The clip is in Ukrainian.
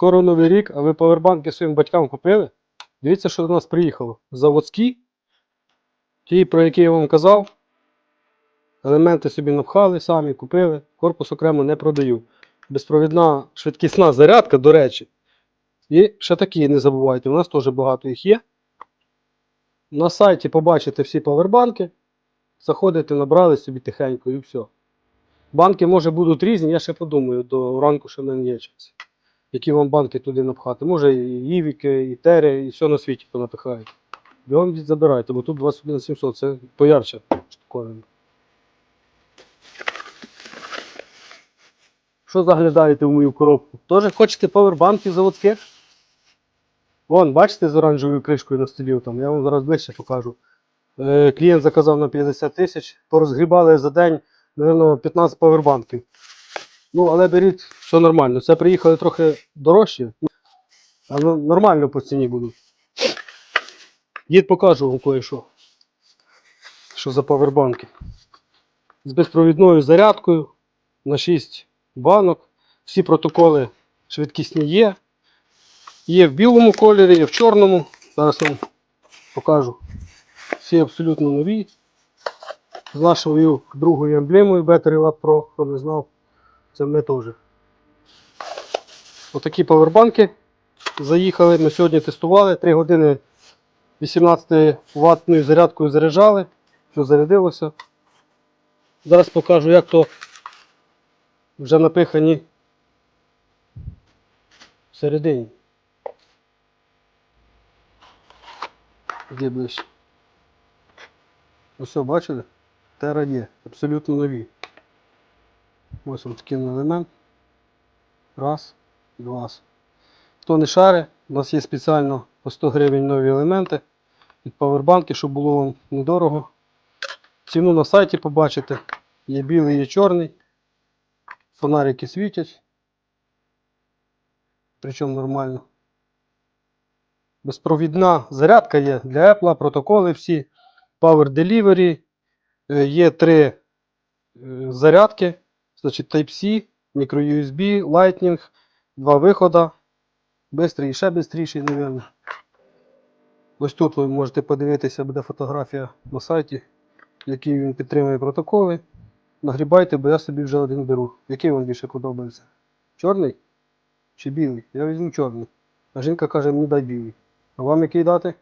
Скоро новий рік, а ви павербанки своїм батькам купили? Дивіться, що до нас приїхало. Заводські. Ті, про які я вам казав. Елементи собі напхали, самі купили. Корпус окремо не продаю. Безпровідна швидкісна зарядка, до речі. І ще такі, не забувайте, у нас теж багато їх є. На сайті побачите всі павербанки. Заходите, набрали собі тихенько і все. Банки, може, будуть різні, я ще подумаю, до ранку ще мене є час. Які вам банки туди напхати. Може і Івіки, і Тери, і все на світі понапихають. Бігом забирайте, бо тут 21 700, це поярче штуковина. Що заглядаєте в мою коробку? Тоже хочете павербанків заводських? Вон, бачите з оранжевою кришкою на столі там, я вам зараз ближче покажу. Е, клієнт заказав на 50 тисяч, порозгрібали за день, мабуть, 15 павербанків. Ну, але беріть, все нормально. Це приїхали трохи дорожче, але нормально по ціні будуть. Дід покажу вам кое-що. Що за павербанки. З безпровідною зарядкою на 6 банок. Всі протоколи швидкісні є. Є в білому кольорі, є в чорному. Зараз вам покажу. Всі абсолютно нові. З нашою другою емблемою Battery Lab Pro, хто не знав, це ми теж. Отакі павербанки заїхали. Ми сьогодні тестували 3 години 18 ваттною зарядкою заряджали, що зарядилося. Зараз покажу, як то вже напихані всередині. Де ближче? Ось, бачили? Тера є, абсолютно нові. Ось вам такий елемент. Раз, два. Хто не шари, у нас є спеціально по 100 гривень нові елементи від павербанки, щоб було вам недорого. Ціну на сайті побачите. Є білий, є чорний. Фонарики світять. Причому нормально. Безпровідна зарядка є для Apple, протоколи всі. Power Delivery. Е, Є три е, зарядки. Значить Type-C, microUSB, Lightning, два виходи. Бистрий і ще бистріший, мабуть. Ось тут ви можете подивитися, буде фотографія на сайті, який він підтримує протоколи. Нагрібайте, бо я собі вже один беру. Який вам більше подобається? Чорний чи білий? Я візьму чорний. А жінка каже, мені дай білий. А вам який дати?